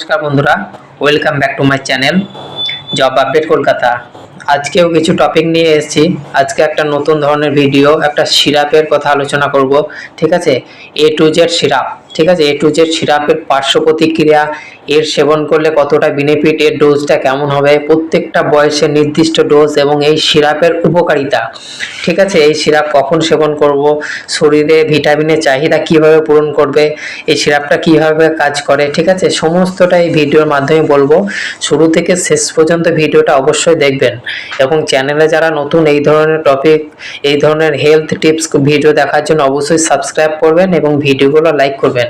নমস্কার বন্ধুরা welcome back to my channel job update Kolkata. আজকেও কিছু টপিক নিয়ে এসেছি। আজকে একটা নতুন ধরনের ভিডিও একটা সিরাপের কথা আলোচনা করব, ঠিক আছে? এ টু জেড সিরাপ, ঠিক আছে? এ টু জেড সিরাপের পার্শ্ব প্রতিক্রিয়া, এর সেবন করলে কতটা বেনিফিট এর ডোজটা কেমন হবে, প্রত্যেকটা বয়সের নির্দিষ্ট ডোজ এবং এই সিরাপের উপকারিতা, ঠিক আছে? এই সিরাপ কখন সেবন করব, শরীরে ভিটামিনের চাহিদা কীভাবে পূরণ করবে, এই সিরাপটা কীভাবে কাজ করে, ঠিক আছে? সমস্তটা এই ভিডিওর মাধ্যমে বলব। শুরু থেকে শেষ পর্যন্ত ভিডিওটা অবশ্যই দেখবেন। এবং চ্যানেলে যারা নতুন এই ধরনের টপিক এই ধরনের হেলথ টিপস ভিডিও দেখার জন্য অবশ্যই সাবস্ক্রাইব করবেন এবং ভিডিওগুলো লাইক করবেন।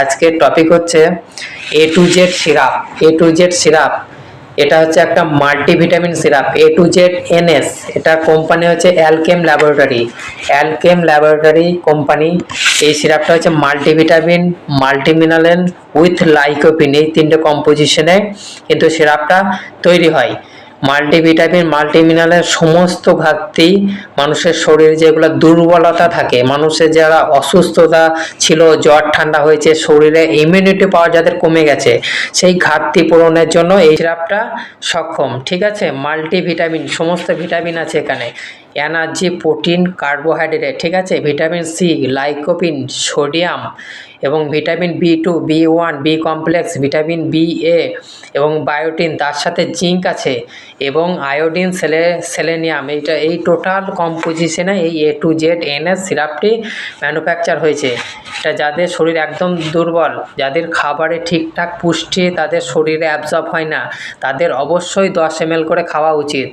আজকের টপিক হচ্ছে A to Z syrup A to Z syrup এটা হচ্ছে একটা multivitamin syrup A to Z NS এটা কোম্পানি হচ্ছে Alkem laboratory Alkem laboratory company এই সিরাপটা হচ্ছে মাল্টিভিটামিন মাল্টিমিনারেল উইথ লাইকোপিন এই তিনটে কম্পোজিশনে কিন্তু সিরাপটা তৈরি হয়। মাল্টিভিটামিন মাল্টিমিনারের সমস্ত ঘাটতি মানুষের শরীরে যেগুলো দুর্বলতা থাকে, মানুষের যারা অসুস্থতা ছিল, জ্বর, ঠান্ডা হয়েছে, শরীরে ইমিউনিটি পাওয়ার যাদের কমে গেছে, সেই ঘাটতি পূরণের জন্য এই সিরাপটা সক্ষম, ঠিক আছে? মাল্টিভিটামিন সমস্ত ভিটামিন আছে এখানে এনার্জি প্রোটিন কার্বোহাইড্রেট ঠিক আছে? ভিটামিন সি লাইকোপিন সোডিয়াম এবং vitamin B two B one B complex vitamin B A এবং বায়োটিন তার সাথে জিঙ্ক আছে এবং আয়োডিন সেলে সেলেনিয়াম এইটা এই টোটাল কম্পোজিশনে এই এ টু জেড এনএস সিরাপটি ম্যানুফ্যাকচার হয়েছে। এটা যাদের শরীর একদম দুর্বল, যাদের খাবারে ঠিকঠাক পুষ্টি, তাদের শরীরে অ্যাবজর্ব হয় না, তাদের অবশ্যই দশ এম করে খাওয়া উচিত।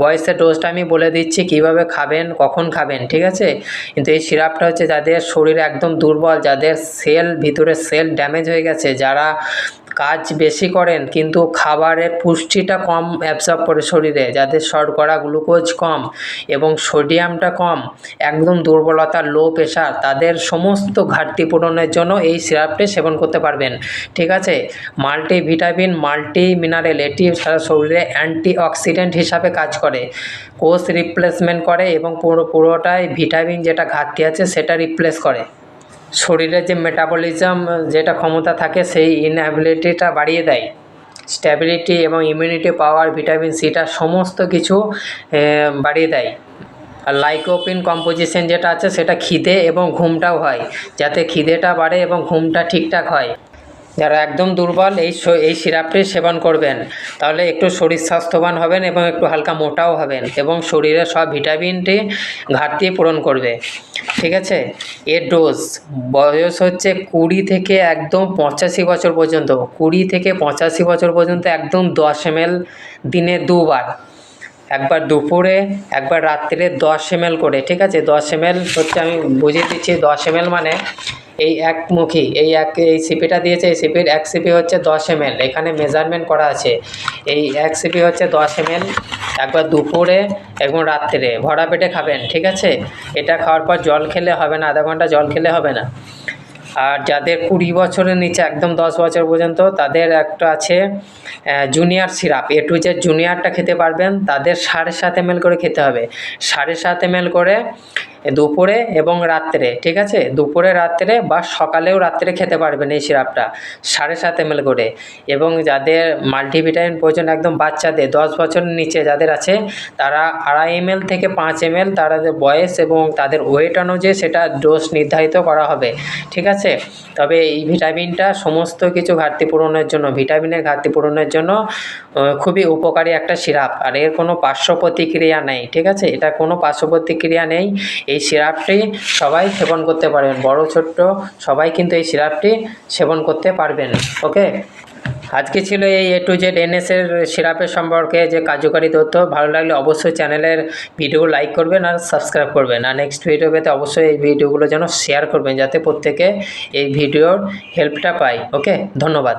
বয়সের ডোজটা আমি বলে দিচ্ছি, কীভাবে খাবেন, কখন খাবেন, ঠিক আছে? কিন্তু এই সিরাপটা হচ্ছে যাদের শরীর একদম দুর্বল, যাদের সেল ভিতরে সেল ড্যামেজ হয়ে গেছে, যারা কাজ বেশি করেন কিন্তু খাবারের পুষ্টিটা কম অ্যাবজর্ব করে শরীরে, যাদের শর্করা গ্লুকোজ কম এবং সোডিয়ামটা কম, একদম দুর্বলতা লো প্রেশার তাদের সমস্ত ঘাটতি পূরণের জন্য এই সিরাপটি সেবন করতে পারবেন। ঠিক আছে? মাল্টি ভিটামিন মাল্টি মিনারেল এটি সারা শরীরে অ্যান্টি অক্সিডেন্ট হিসাবে কাজ করে। কোষ রিপ্লেসমেন্ট করে এবং পুরো, পুরোটাই ভিটামিন যেটা ঘাটতি আছে সেটা রিপ্লেস করে। শরীরের যে মেটাবলিজম যেটা ক্ষমতা থাকে, সেই ইনঅ্যাবিলিটিটা বাড়িয়ে দেয়। স্ট্যাবিলিটি এবং ইমিউনিটি পাওয়ার ভিটামিন সিটা সমস্ত কিছু বাড়িয়ে দেয়। আর লাইকোপিন কম্পোজিশন যেটা আছে, সেটা খিদে এবং ঘুমটাও হয়। যাতে খিদেটা বাড়ে এবং ঘুমটা ঠিকঠাক হয়। যারা একদম দুর্বল, এই এই সিরাপটি সেবন করবেন। তাহলে একটু শরীর স্বাস্থ্যবান হবেন এবং একটু হালকা মোটাও হবেন এবং শরীরে সব ভিটামিনটি ঘাটতি পূরণ করবে। ঠিক আছে? এর ডোজ বয়স হচ্ছে কুড়ি থেকে একদম পঁচাশি বছর পর্যন্ত। কুড়ি থেকে পঁচাশি বছর পর্যন্ত একদম দশ এম দিনে দুবার। একবার দুপুরে, একবার রাত্রে দশ এম করে। ঠিক আছে? দশ এম হচ্ছে আমি বুঝিয়ে দিচ্ছি, দশ এম মানে এই একমুখী এই এক, এই সিপিটা দিয়েছে, এই সিপির এক সিপি হচ্ছে দশ এম এখানে মেজারমেন্ট করা আছে। এই এক সিপি হচ্ছে দশ এম একবার দুপুরে, এবং রাত্রে। ভরা পেটে খাবেন, ঠিক আছে? এটা খাওয়ার পর জল খেলে হবে না, আধা ঘণ্টা জল খেলে হবে না। আর যাদের কুড়ি বছরের নিচে, একদম দশ বছর পর্যন্ত, তাদের একটা আছে junior syrup A to Z জুনিয়রটা খেতে পারবেন, তাদের সাড়ে সাত এম করে খেতে হবে। সাড়ে সাত এম করে দুপুরে এবং রাত্রে, ঠিক আছে? দুপুরে, রাত্রে বা সকালেও রাত্রে খেতে পারবেন এই সিরাপটা, সাড়ে সাত এম করে। এবং যাদের মাল্টিভিটামিন প্রয়োজন একদম বাচ্চাদের, দশ বছরের নিচে যাদের আছে, তারা আড়াই এম থেকে পাঁচ এম এল তাদের বয়স এবং তাদের ওয়েট অনুযায়ী সেটা ডোজ নির্ধারিত করা হবে, ঠিক আছে? তবে এই ভিটামিনটা সমস্ত কিছু ঘাটতি পূরণের জন্য, ভিটামিনের ঘাটতি পূরণের জন্য খুবই উপকারী একটা সিরাপ। আর এর কোনো পার্শ্ব প্রতিক্রিয়া নেই, ঠিক আছে? এটা কোনো পার্শ্ব প্রতিক্রিয়া নেই। এই সিরাপটি সবাই সেবন করতে পারবেন বড়, ছোট্ট সবাই কিন্তু এই সিরাপটি সেবন করতে পারবেন। ওকে? আজকে ছিল এই এ টু জেড এনএসের সিরাপের সম্পর্কে যে কার্যকারী তথ্য। ভালো লাগলে অবশ্যই চ্যানেলের ভিডিও লাইক করবেন আর সাবস্ক্রাইব করবেন। আর নেক্সট ভিডিও পেতে অবশ্যই এই ভিডিওগুলো যেন শেয়ার করবেন, যাতে প্রত্যেকে এই ভিডিওর হেল্পটা পায়। ওকে? ধন্যবাদ।